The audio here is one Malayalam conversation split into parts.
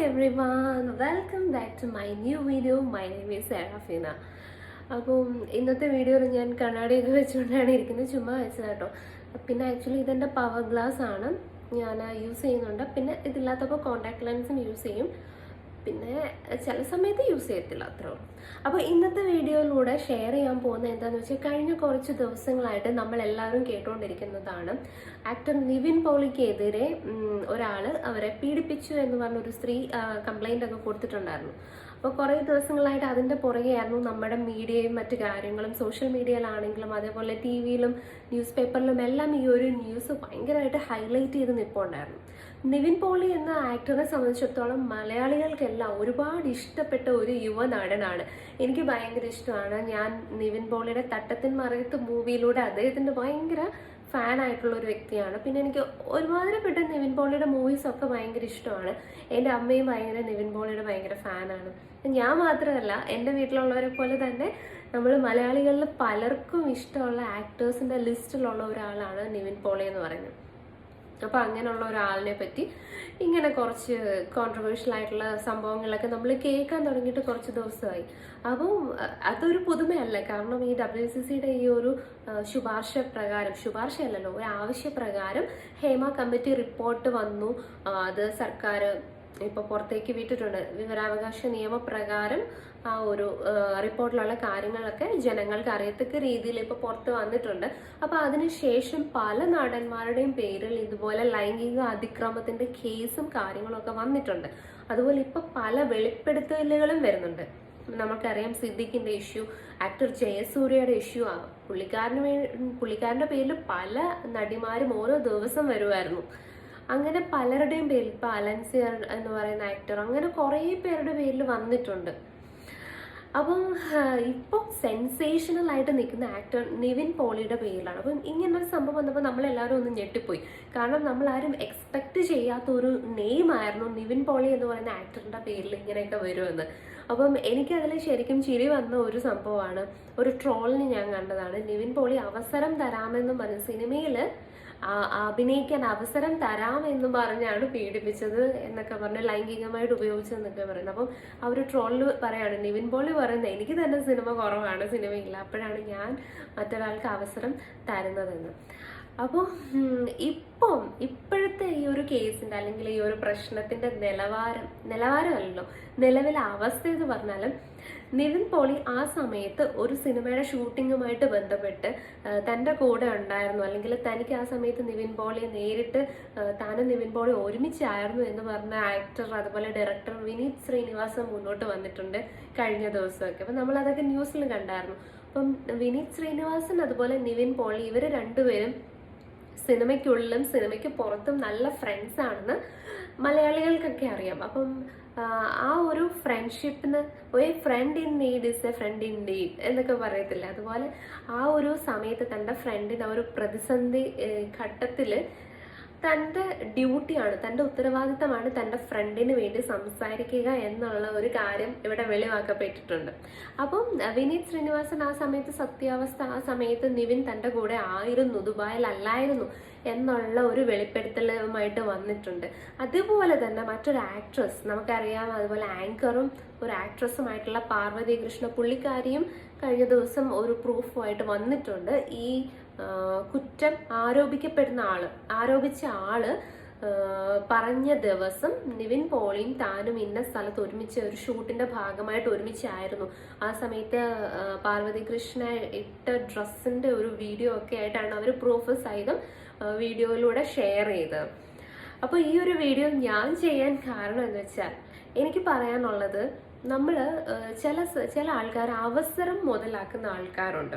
One welcome back to my new video my name is Serafina അപ്പം ഇന്നത്തെ വീഡിയോയിൽ ഞാൻ കണ്ണാടിയൊക്കെ വെച്ചുകൊണ്ടാണ് ഇരിക്കുന്നത്. ചുമ്മാ വെച്ചത് കേട്ടോ. പിന്നെ ആക്ച്വലി ഇതെന്റെ പവർ ഗ്ലാസ് ആണ്. ഞാൻ യൂസ് ചെയ്യുന്നുണ്ട്. പിന്നെ ഇതില്ലാത്തപ്പോൾ കോൺടാക്ട് ലെൻസും യൂസ് ചെയ്യും. പിന്നെ ചില സമയത്ത് യൂസ് ചെയ്യത്തില്ല അത്രേ അപ്പോൾ ഇന്നത്തെ വീഡിയോയിലൂടെ ഷെയർ ചെയ്യാൻ പോകുന്നത് എന്താണെന്ന് വെച്ചാൽ കഴിഞ്ഞ കുറച്ച് ദിവസങ്ങളായിട്ട് നമ്മൾ എല്ലാവരും കേട്ടുകൊണ്ടിരിക്കുന്നതാണ് ആക്ടർ നിവിൻ പോളിക്കെതിരെ ഒരാൾ അവരെ പീഡിപ്പിച്ചു എന്ന് പറഞ്ഞൊരു സ്ത്രീ കംപ്ലൈന്റ് ഒക്കെ കൊടുത്തിട്ടുണ്ടായിരുന്നു. അപ്പോൾ കുറേ ദിവസങ്ങളായിട്ട് അതിന്റെ പുറകെയായിരുന്നു നമ്മുടെ മീഡിയയും മറ്റു കാര്യങ്ങളും. സോഷ്യൽ മീഡിയയിലാണെങ്കിലും അതേപോലെ ടി വിയിലും ന്യൂസ് പേപ്പറിലും എല്ലാം ഈ ഒരു ന്യൂസ് ഭയങ്കരമായിട്ട് ഹൈലൈറ്റ് ചെയ്ത് നിൽപ്പുണ്ടായിരുന്നു നിവിൻ പോളി എന്ന ആക്ടറെ സംബന്ധിച്ചിടത്തോളം മലയാളികൾക്കെല്ലാം ഒരുപാട് ഇഷ്ടപ്പെട്ട ഒരു യുവ നടനാണ്. എനിക്ക് ഭയങ്കര ഇഷ്ടമാണ്. ഞാൻ നിവിൻ പോളിയുടെ തട്ടത്തിൻ മറയത്ത് മൂവിയിലൂടെ അദ്ദേഹത്തിന്റെ ഭയങ്കര ഫാൻ ആയിട്ടുള്ള ഒരു വ്യക്തിയാണ്. പിന്നെ എനിക്ക് ഒരുമാതിരിപ്പെട്ട നിവിൻ പോളിയുടെ മൂവീസ് ഒക്കെ ഭയങ്കര ഇഷ്ടമാണ്. എന്റെ അമ്മയും ഭയങ്കര നിവിൻ പോളിയുടെ ഭയങ്കര ഫാനാണ്. ഞാൻ മാത്രമല്ല എന്റെ വീട്ടിലുള്ളവരെ പോലെ തന്നെ നമ്മൾ മലയാളികളിൽ പലർക്കും ഇഷ്ടമുള്ള ആക്ടേഴ്സിന്റെ ലിസ്റ്റിലുള്ള ഒരാളാണ് നിവിൻ പോളി എന്ന് പറയുന്നത്. അപ്പോൾ അങ്ങനെയുള്ള ഒരാളിനെ പറ്റി ഇങ്ങനെ കുറച്ച് കോൺട്രവേഴ്ഷ്യൽ ആയിട്ടുള്ള സംഭവങ്ങളൊക്കെ നമ്മൾ കേൾക്കാൻ തുടങ്ങിയിട്ട് കുറച്ച് ദിവസമായി. അപ്പം അതൊരു പുതുമയല്ല. കാരണം ഈ ഡബ്ല്യു സി സിയുടെ ഈ ഒരു ശുപാർശ പ്രകാരം ശുപാർശയല്ലല്ലോ ഒരു ആവശ്യപ്രകാരം ഹേമ കമ്മിറ്റി റിപ്പോർട്ട് വന്നു. അത് സർക്കാർ ഇപ്പോൾ പുറത്തേക്ക് വിട്ടിട്ടുണ്ട്. വിവരാവകാശ നിയമപ്രകാരം ആ ഒരു റിപ്പോർട്ടിലുള്ള കാര്യങ്ങളൊക്കെ ജനങ്ങൾക്ക് അറിയത്തക്ക രീതിയിൽ ഇപ്പോൾ പുറത്ത് വന്നിട്ടുണ്ട്. അപ്പോൾ അതിനുശേഷം പല നടന്മാരുടെയും പേരിൽ ഇതുപോലെ ലൈംഗിക അതിക്രമത്തിന്റെ കേസും കാര്യങ്ങളും ഒക്കെ വന്നിട്ടുണ്ട്. അതുപോലെ ഇപ്പോൾ പല വെളിപ്പെടുത്തലുകളും വരുന്നുണ്ട്. നമുക്കറിയാം സിദ്ദിഖിന്റെ ഇഷ്യൂ ആക്ടർ ജയസൂര്യയുടെ ഇഷ്യൂ ആണ് പുള്ളിക്കാരന് വേ പുള്ളിക്കാരന്റെ പേരിൽ പല നടിമാരും ഓരോ ദിവസം വരുമായിരുന്നു അങ്ങനെ പലരുടെയും പേരിൽ ഇപ്പൊ അലൻസിയർ എന്ന് പറയുന്ന ആക്ടർ അങ്ങനെ കുറേ പേരുടെ പേരിൽ വന്നിട്ടുണ്ട്. അപ്പം ഇപ്പം സെൻസേഷണൽ ആയിട്ട് നിൽക്കുന്ന ആക്ടർ നിവിൻ പോളിയുടെ പേരിലാണ്. അപ്പം ഇങ്ങനൊരു സംഭവം വന്നപ്പോൾ നമ്മളെല്ലാവരും ഒന്ന് ഞെട്ടിപ്പോയി. കാരണം നമ്മൾ ആരും എക്സ്പെക്ട് ചെയ്യാത്ത ഒരു നെയിം ആയിരുന്നു നിവിൻ പോളി എന്ന് പറയുന്ന ആക്ടറിന്റെ പേരിൽ ഇങ്ങനെയൊക്കെ വരുമെന്ന്. അപ്പം എനിക്കതിൽ ശരിക്കും ചിരി വന്ന ഒരു സംഭവമാണ്. ഒരു ട്രോളിന് ഞാൻ കണ്ടതാണ്. നിവിൻ പോളി അവസരം തരാമെന്ന് പറഞ്ഞ സിനിമയിൽ അഭിനയിക്കാൻ അവസരം തരാം എന്ന് പറഞ്ഞാണ് പീഡിപ്പിച്ചത് എന്നൊക്കെ പറഞ്ഞ് ലൈംഗികമായിട്ട് ഉപയോഗിച്ചതെന്നൊക്കെ പറയുന്നത്. അപ്പം ആ ഒരു ട്രോളിൽ പറയാണ് നിവിൻ പോളി പറയുന്നത് എനിക്ക് തന്നെ സിനിമ കുറവാണ് സിനിമയില്ല. അപ്പോഴാണ് ഞാൻ മറ്റൊരാൾക്ക് അവസരം തരുന്നതെന്ന്. അപ്പോൾ ഇപ്പം ഇപ്പോഴത്തെ ഈ ഒരു കേസിന്റെ അല്ലെങ്കിൽ ഈ ഒരു പ്രശ്നത്തിന്റെ നിലവാരം നിലവാരമല്ലല്ലോ നിലവിലെ അവസ്ഥ എന്ന് പറഞ്ഞാലും നിവിൻ പോളി ആ സമയത്ത് ഒരു സിനിമയുടെ ഷൂട്ടിങ്ങുമായിട്ട് ബന്ധപ്പെട്ട് തന്റെ കൂടെ ഉണ്ടായിരുന്നു. അല്ലെങ്കിൽ തനിക്ക് ആ സമയത്ത് നിവിൻ പോളിയെ നേരിട്ട് താനും നിവിൻ പോളി ഒരുമിച്ചായിരുന്നു എന്ന് പറഞ്ഞ ആക്ടർ അതുപോലെ ഡയറക്ടർ വിനീത് ശ്രീനിവാസൻ മുന്നോട്ട് വന്നിട്ടുണ്ട് കഴിഞ്ഞ ദിവസമൊക്കെ. അപ്പം നമ്മൾ അതൊക്കെ ന്യൂസിൽ കണ്ടായിരുന്നു. അപ്പം വിനീത് ശ്രീനിവാസൻ അതുപോലെ നിവിൻ പോളി ഇവർ രണ്ടുപേരും സിനിമയ്ക്കുള്ളിലും സിനിമയ്ക്ക് പുറത്തും നല്ല ഫ്രണ്ട്സ് ആണെന്ന് മലയാളികൾക്കൊക്കെ അറിയാം. അപ്പം ആ, ഒരു ഫ്രണ്ട്ഷിപ്പിന് ഒരു friend in need is a friend in need എന്നൊക്കെ പറയത്തില്ല? അതുപോലെ ആ ഒരു സമയത്ത് തന്റെ ഫ്രണ്ടിന് ആ ഒരു പ്രതിസന്ധി ഘട്ടത്തിൽ തന്റെ ഡ്യൂട്ടിയാണ് തന്റെ ഉത്തരവാദിത്തമാണ് തന്റെ ഫ്രണ്ടിന് വേണ്ടി സംസാരിക്കുക എന്നുള്ള ഒരു കാര്യം ഇവിടെ വെളിവാക്കപ്പെട്ടിട്ടുണ്ട്. അപ്പം വിനീത് ശ്രീനിവാസൻ ആ സമയത്ത് സത്യാവസ്ഥ ആ സമയത്ത് നിവിൻ തന്റെ കൂടെ ആയിരുന്നു ദുബായിലല്ലായിരുന്നു എന്നുള്ള ഒരു വെളിപ്പെടുത്തലുമായിട്ട് വന്നിട്ടുണ്ട്. അതുപോലെ തന്നെ മറ്റൊരു ആക്ട്രസ് നമുക്കറിയാം അതുപോലെ ആങ്കറും ഒരു ആക്ട്രസ്സുമായിട്ടുള്ള പാർവതി കൃഷ്ണ പുള്ളിക്കാരിയും കഴിഞ്ഞ ദിവസം ഒരു പ്രൂഫുമായിട്ട് വന്നിട്ടുണ്ട്. ഈ കുറ്റം ആരോപിക്കപ്പെടുന്ന ആൾ ആരോപിച്ച ആൾ പറഞ്ഞ ദിവസം നിവിൻ പോളിയും താനും ഇന്ന സ്ഥലത്ത് ഒരുമിച്ച് ഒരു ഷൂട്ടിന്റെ ഭാഗമായിട്ട് ഒരുമിച്ചായിരുന്നു. ആ സമയത്ത് പാർവതി കൃഷ്ണ ഇട്ട ഡ്രസ്സിന്റെ ഒരു വീഡിയോ ഒക്കെ ആയിട്ടാണ് അവർ പ്രൂഫ് സഹിതം വീഡിയോയിലൂടെ ഷെയർ ചെയ്തത്. അപ്പോൾ ഈ ഒരു വീഡിയോ ഞാൻ ചെയ്യാൻ കാരണം എന്ന് വെച്ചാൽ എനിക്ക് പറയാനുള്ളത് നമ്മൾ ചില ചില ആൾക്കാർ അവസരം മുതലാക്കുന്ന ആൾക്കാരുണ്ട്.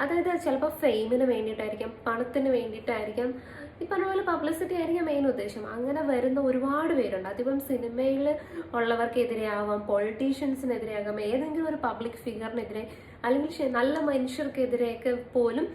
അതായത് ചിലപ്പോൾ ഫെയിമിന് വേണ്ടിയിട്ടായിരിക്കാം പണത്തിന് വേണ്ടിയിട്ടായിരിക്കാം ഈ പറഞ്ഞ പോലെ പബ്ലിസിറ്റി ആയിരിക്കാം മെയിൻ ഉദ്ദേശം. അങ്ങനെ വരുന്ന ഒരുപാട് പേരുണ്ട്. അതിപ്പം സിനിമയിൽ ഉള്ളവർക്കെതിരെയാവാം പൊളിറ്റീഷ്യൻസിനെതിരെയാകാം ഏതെങ്കിലും ഒരു പബ്ലിക് ഫിഗറിനെതിരെ അല്ലെങ്കിൽ നല്ല മനുഷ്യർക്കെതിരെയൊക്കെ പോലും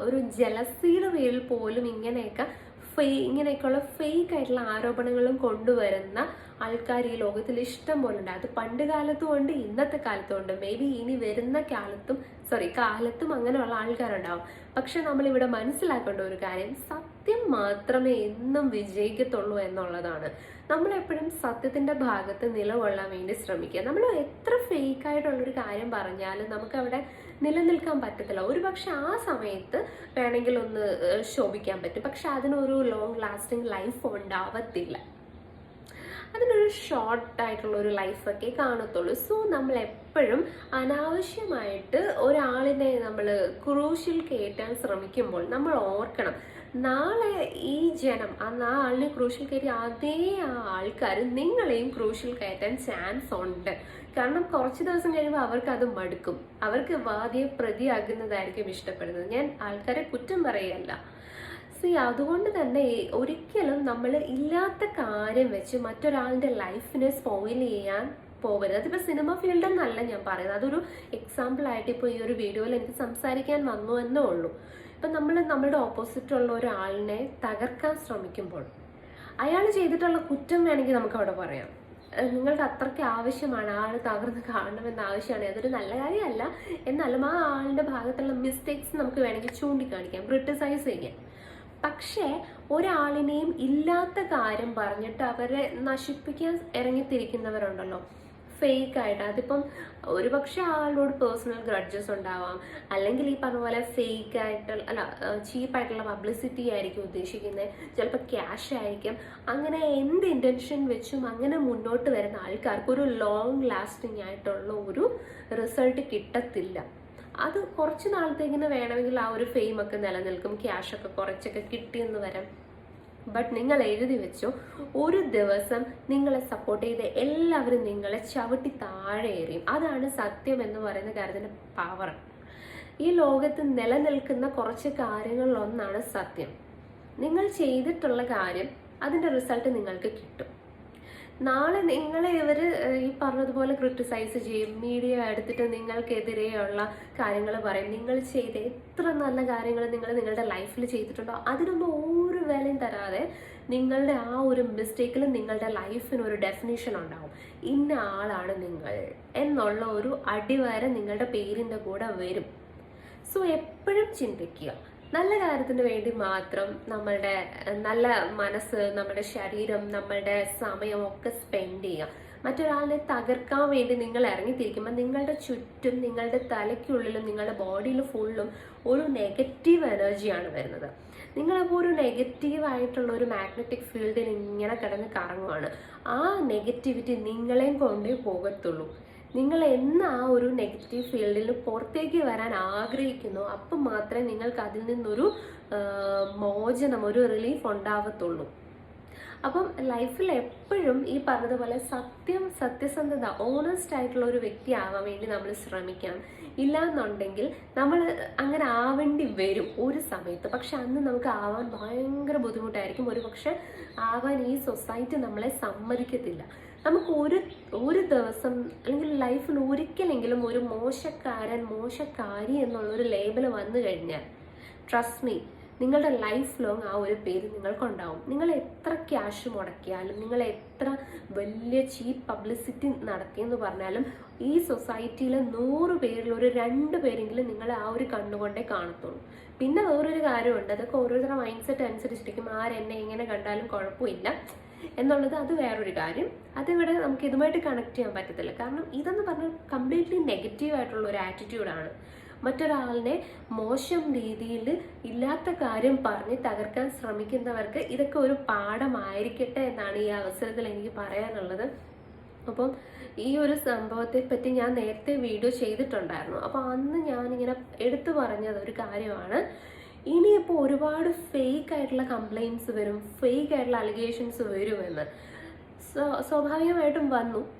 ഒരു ജലസിയുടെ പേരിൽ പോലും ഇങ്ങനെയൊക്കെ ഫേ ഇങ്ങനെയൊക്കെയുള്ള ഫേക്ക് ആയിട്ടുള്ള ആരോപണങ്ങളും കൊണ്ടുവരുന്ന ആൾക്കാർ ഈ ലോകത്തിൽ ഇഷ്ടം പോലെ ഉണ്ട്. അത് പണ്ട് കാലത്തും ഉണ്ട് ഇന്നത്തെ കാലത്തും ഉണ്ട്. മേ ബി ഇനി വരുന്ന കാലത്തും സോറി കാലത്തും അങ്ങനെയുള്ള ആൾക്കാരുണ്ടാവും. പക്ഷെ നമ്മൾ ഇവിടെ മനസ്സിലാക്കേണ്ട ഒരു കാര്യം സത്യം മാത്രമേ എന്നും വിജയിക്കത്തുള്ളൂ എന്നുള്ളതാണ്. നമ്മളെപ്പോഴും സത്യത്തിന്റെ ഭാഗത്ത് നിലകൊള്ളാൻ വേണ്ടി ശ്രമിക്കുക. നമ്മൾ എത്ര ഫേക്ക് ആയിട്ടുള്ളൊരു കാര്യം പറഞ്ഞാലും നമുക്ക് അവിടെ നിലനിൽക്കാൻ പറ്റത്തില്ല. ഒരു പക്ഷെ ആ സമയത്ത് വേണമെങ്കിൽ ഒന്ന് ശോഭിക്കാൻ പറ്റും. പക്ഷെ അതിനൊരു ലോങ് ലാസ്റ്റിംഗ് ലൈഫ് ഉണ്ടാവത്തില്ല. അതിനൊരു ഷോർട്ട് ആയിട്ടുള്ള ഒരു ലൈഫൊക്കെ കാണത്തുള്ളൂ. സോ നമ്മൾ എപ്പോഴും അനാവശ്യമായിട്ട് ഒരാളിനെ നമ്മൾ ക്രൂഷ്യൽ കയറ്റാൻ ശ്രമിക്കുമ്പോൾ നമ്മൾ ഓർക്കണം. നാളെ ഈ ജനം ആ ആളിനെ ക്രൂഷ്യൽ കയറി അതേ ആ ആൾക്കാർ നിങ്ങളെയും ക്രൂഷ്യൽ കയറ്റാൻ ചാൻസ് ഉണ്ട്. കാരണം കുറച്ച് ദിവസം കഴിയുമ്പോൾ അവർക്ക് അത് മടുക്കും. അവർക്ക് വാദിയെ പ്രതിയാകുന്നതായിരിക്കും ഇഷ്ടപ്പെടുന്നത്. ഞാൻ ആൾക്കാരെ കുറ്റം പറയല്ല. സി അതുകൊണ്ട് തന്നെ ഒരിക്കലും നമ്മൾ ഇല്ലാത്ത കാര്യം വെച്ച് മറ്റൊരാളുടെ ലൈഫിനെ സ്പോയിൽ ചെയ്യാൻ പോകരുത്. അതിപ്പോൾ സിനിമ ഫീൽഡ് എന്നല്ല ഞാൻ പറയുന്നത്. അതൊരു എക്സാമ്പിൾ ആയിട്ട് ഇപ്പോൾ ഈ ഒരു വീഡിയോയിൽ എനിക്ക് സംസാരിക്കാൻ വന്നു എന്നേ ഉള്ളൂ. ഇപ്പം നമ്മൾ നമ്മളുടെ ഓപ്പോസിറ്റുള്ള ഒരാളിനെ തകർക്കാൻ ശ്രമിക്കുമ്പോൾ അയാൾ ചെയ്തിട്ടുള്ള കുറ്റം വേണമെങ്കിൽ നമുക്ക് അവിടെ പറയാം. നിങ്ങൾക്ക് അത്രയ്ക്ക് ആവശ്യമാണ് ആൾ തകർന്ന് കാണണമെന്ന ആവശ്യമാണ്. അതൊരു നല്ല കാര്യമല്ല. എന്നാലും ആ ആളുടെ ഭാഗത്തുള്ള മിസ്റ്റേക്സ് നമുക്ക് വേണമെങ്കിൽ ചൂണ്ടിക്കാണിക്കാം ക്രിട്ടിസൈസ് ചെയ്യാം. പക്ഷേ ഒരാളിനെയും ഇല്ലാത്ത കാര്യം പറഞ്ഞിട്ട് അവരെ നശിപ്പിക്കാൻ ഇറങ്ങിത്തിരിക്കുന്നവരുണ്ടല്ലോ. ഫേക്ക് ആയിട്ട് അതിപ്പം ഒരുപക്ഷെ ആളോട് പേഴ്സണൽ ഗ്രഡ്ജസ് ഉണ്ടാവാം. അല്ലെങ്കിൽ ഈ പറഞ്ഞ പോലെ ഫേക്ക് ആയിട്ട് അല്ല ചീപ്പായിട്ടുള്ള പബ്ലിസിറ്റി ആയിരിക്കും ഉദ്ദേശിക്കുന്നത് ചിലപ്പോൾ ക്യാഷ് ആയിരിക്കും. അങ്ങനെ എന്ത് ഇന്റൻഷൻ വെച്ചും അങ്ങനെ മുന്നോട്ട് വരുന്ന ആൾക്കാർക്ക് ഒരു ലോങ് ലാസ്റ്റിംഗ് ആയിട്ടുള്ള ഒരു റിസൾട്ട് കിട്ടത്തില്ല. അത് കുറച്ച് നാളത്തേക്കിന് വേണമെങ്കിൽ ആ ഒരു ഫെയിമൊക്കെ നിലനിൽക്കും. ക്യാഷൊക്കെ കുറച്ചൊക്കെ കിട്ടിയെന്ന് വരാം. ബട്ട് നിങ്ങൾ എഴുതി വെച്ചോ. ഒരു ദിവസം നിങ്ങളെ സപ്പോർട്ട് ചെയ്ത എല്ലാവരും നിങ്ങളെ ചവിട്ടി താഴെ എറിയും അതാണ് സത്യം എന്ന് പറയുന്ന കാര്യത്തിന്റെ പവർ ഈ ലോകത്ത് നിലനിൽക്കുന്ന കുറച്ച് കാര്യങ്ങളിലൊന്നാണ് സത്യം. നിങ്ങൾ ചെയ്തിട്ടുള്ള കാര്യം അതിന്റെ റിസൾട്ട് നിങ്ങൾക്ക് കിട്ടും. നാളെ നിങ്ങളെ ഇവർ ഈ പറഞ്ഞതുപോലെ ക്രിട്ടിസൈസ് ചെയ്യും. മീഡിയ എടുത്തിട്ട് നിങ്ങൾക്കെതിരെയുള്ള കാര്യങ്ങൾ പറയും. നിങ്ങൾ ചെയ്ത എത്ര നല്ല കാര്യങ്ങൾ നിങ്ങൾ നിങ്ങളുടെ ലൈഫിൽ ചെയ്തിട്ടുണ്ടോ അതിനൊന്നും ഒരു വിലയും തരാതെ നിങ്ങളുടെ ആ ഒരു മിസ്റ്റേക്കിൽ നിങ്ങളുടെ ലൈഫിന് ഒരു ഡെഫിനേഷൻ ഉണ്ടാവും. ഇന്ന ആളാണ് നിങ്ങൾ എന്നുള്ള ഒരു അടിവാരം നിങ്ങളുടെ പേരിന്റെ കൂടെ വരും. സോ എപ്പോഴും ചിന്തിക്കുക. നല്ല കാര്യത്തിന് വേണ്ടി മാത്രം നമ്മളുടെ നല്ല മനസ്സ് നമ്മുടെ ശരീരം നമ്മളുടെ സമയം ഒക്കെ സ്പെൻഡ് ചെയ്യുക. മറ്റൊരാളിനെ തകർക്കാൻ വേണ്ടി നിങ്ങൾ ഇറങ്ങിത്തിരിക്കുമ്പോൾ നിങ്ങളുടെ ചുറ്റും നിങ്ങളുടെ തലയ്ക്കുള്ളിലും നിങ്ങളുടെ ബോഡിയിൽ ഫുള്ളും ഒരു നെഗറ്റീവ് എനർജിയാണ് വരുന്നത്. നിങ്ങളപ്പോൾ ഒരു നെഗറ്റീവ് ആയിട്ടുള്ള ഒരു മാഗ്നറ്റിക് ഫീൽഡിൽ ഇങ്ങനെ കിടന്ന് കറങ്ങുവാണ്. ആ നെഗറ്റിവിറ്റി നിങ്ങളെയും കൊണ്ടേ പോകത്തുള്ളൂ. നിങ്ങൾ എന്ന് ആ ഒരു നെഗറ്റീവ് ഫീൽഡിൽ പുറത്തേക്ക് വരാൻ ആഗ്രഹിക്കുന്നു അപ്പം മാത്രമേ നിങ്ങൾക്ക് അതിൽ നിന്നൊരു മോചനം ഒരു റിലീഫ് ഉണ്ടാവത്തുള്ളൂ. അപ്പം ലൈഫിൽ എപ്പോഴും ഈ പറഞ്ഞതുപോലെ സത്യം സത്യസന്ധത ഓണസ്റ്റ് ആയിട്ടുള്ള ഒരു വ്യക്തി ആവാൻ വേണ്ടി നമ്മൾ ശ്രമിക്കണം ഇല്ലാന്നുണ്ടെങ്കിൽ നമ്മൾ അങ്ങനെ ആവേണ്ടി വരും ഒരു സമയത്ത്. പക്ഷെ അന്ന് നമുക്ക് ആവാൻ ഭയങ്കര ബുദ്ധിമുട്ടായിരിക്കും. ഒരു പക്ഷെ ആവാൻ ഈ സൊസൈറ്റി നമ്മളെ സമ്മതിക്കത്തില്ല. നമുക്ക് ഒരു ഒരു ദിവസം അല്ലെങ്കിൽ ലൈഫിൽ ഒരിക്കലെങ്കിലും ഒരു മോശക്കാരൻ മോശക്കാരി എന്നുള്ളൊരു ലേബൽ വന്നു കഴിഞ്ഞാൽ ട്രസ്റ്റ് മീ നിങ്ങളുടെ ലൈഫ് ലോങ് ആ ഒരു പേര് നിങ്ങൾക്കുണ്ടാവും. നിങ്ങൾ എത്ര ക്യാഷ് മുടക്കിയാലും നിങ്ങൾ എത്ര വലിയ ചീപ്പ് പബ്ലിസിറ്റി നടത്തിയെന്ന് പറഞ്ഞാലും ഈ സൊസൈറ്റിയിലെ നൂറ് പേരിൽ ഒരു രണ്ട് പേരെങ്കിലും നിങ്ങളെ ആ ഒരു കണ്ണുകൊണ്ടേ കാണത്തുള്ളൂ. പിന്നെ വേറൊരു കാര്യമുണ്ട്. അതൊക്കെ ഓരോരുത്തരുടെ മൈൻഡ് സെറ്റ് അനുസരിച്ചിരിക്കും ആരെന്നെ എങ്ങനെ കണ്ടാലും കുഴപ്പമില്ല. എന്നുള്ളത് അത് വേറൊരു കാര്യം. അതിവിടെ നമുക്ക് ഇതുമായിട്ട് കണക്ട് ചെയ്യാൻ പറ്റത്തില്ല. കാരണം ഇതെന്ന് പറഞ്ഞാൽ കംപ്ലീറ്റ്ലി നെഗറ്റീവ് ആയിട്ടുള്ള ഒരു ആറ്റിറ്റ്യൂഡാണ് മറ്റൊരാളിനെ മോശം രീതിയിൽ ഇല്ലാത്ത കാര്യം പറഞ്ഞ് തകർക്കാൻ ശ്രമിക്കുന്നവർക്ക് ഇതൊക്കെ ഒരു പാഠമായിരിക്കട്ടെ എന്നാണ് ഈ അവസരത്തിൽ എനിക്ക് പറയാനുള്ളത്. അപ്പം ഈ ഒരു സംഭവത്തെ പറ്റി ഞാൻ നേരത്തെ വീഡിയോ ചെയ്തിട്ടുണ്ടായിരുന്നു. അപ്പോൾ അന്ന് ഞാനിങ്ങനെ എടുത്തു പറഞ്ഞത് ഒരു കാര്യമാണ്. ഇനിയിപ്പോൾ ഒരുപാട് ഫേക്ക് ആയിട്ടുള്ള കംപ്ലൈന്റ്സ് വരും ഫേക്ക് ആയിട്ടുള്ള അലിഗേഷൻസ് വരുമെന്ന്. സ്വ- സ്വാഭാവികമായിട്ടും വന്നു.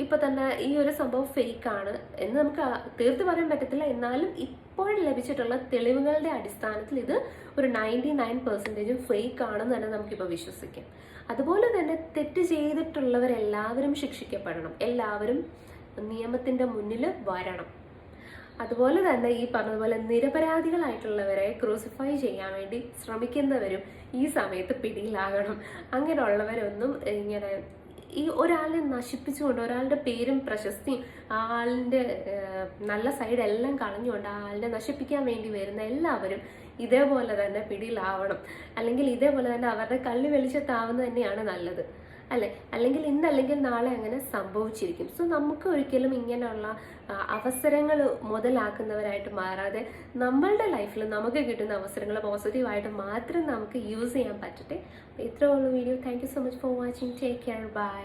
ഇപ്പൊ തന്നെ ഈ ഒരു സംഭവം ഫേക്ക് ആണ് എന്ന് നമുക്ക് തീർത്ത് പറയാൻ പറ്റത്തില്ല. എന്നാലും ഇപ്പോൾ ലഭിച്ചിട്ടുള്ള തെളിവുകളുടെ അടിസ്ഥാനത്തിൽ ഇത് ഒരു നയന്റി നയൻ പെർസെന്റേജും ഫേക്ക് ആണെന്ന് തന്നെ നമുക്കിപ്പോൾ വിശ്വസിക്കാം. അതുപോലെ തന്നെ തെറ്റ് ചെയ്തിട്ടുള്ളവരെല്ലാവരും ശിക്ഷിക്കപ്പെടണം. എല്ലാവരും നിയമത്തിന്റെ മുന്നിൽ വരണം. അതുപോലെ തന്നെ ഈ പറഞ്ഞതുപോലെ നിരപരാധികളായിട്ടുള്ളവരെ ക്രൂസിഫൈ ചെയ്യാൻ വേണ്ടി ശ്രമിക്കുന്നവരും ഈ സമയത്ത് പിടിയിലാകണം. അങ്ങനെയുള്ളവരൊന്നും ഇങ്ങനെ ഈ ഒരാളെ നശിപ്പിച്ചുകൊണ്ട് ഒരാളുടെ പേരും പ്രശസ്തിയും ആ ആളിന്റെ നല്ല സൈഡ് എല്ലാം കളഞ്ഞുകൊണ്ട് ആ ആളിനെ നശിപ്പിക്കാൻ വേണ്ടി വരുന്ന എല്ലാവരും ഇതേപോലെ തന്നെ പിടിയിലാവണം. അല്ലെങ്കിൽ ഇതേപോലെ തന്നെ അവരുടെ കള്ളി വെളിച്ചത്താവുന്നത് തന്നെയാണ് നല്ലത്. അല്ലെ? അല്ലെങ്കിൽ ഇന്നല്ലെങ്കിൽ നാളെ അങ്ങനെ സംഭവിച്ചിരിക്കും. സോ നമുക്ക് ഒരിക്കലും ഇങ്ങനെയുള്ള അവസരങ്ങൾ മുതലാക്കുന്നവരായിട്ട് മാറാതെ നമ്മളുടെ ലൈഫിൽ നമുക്ക് കിട്ടുന്ന അവസരങ്ങൾ പോസിറ്റീവായിട്ട് മാത്രം നമുക്ക് യൂസ് ചെയ്യാൻ പറ്റട്ടെ. അപ്പോൾ ഇത്രയുള്ള video thank so much for watching take care bye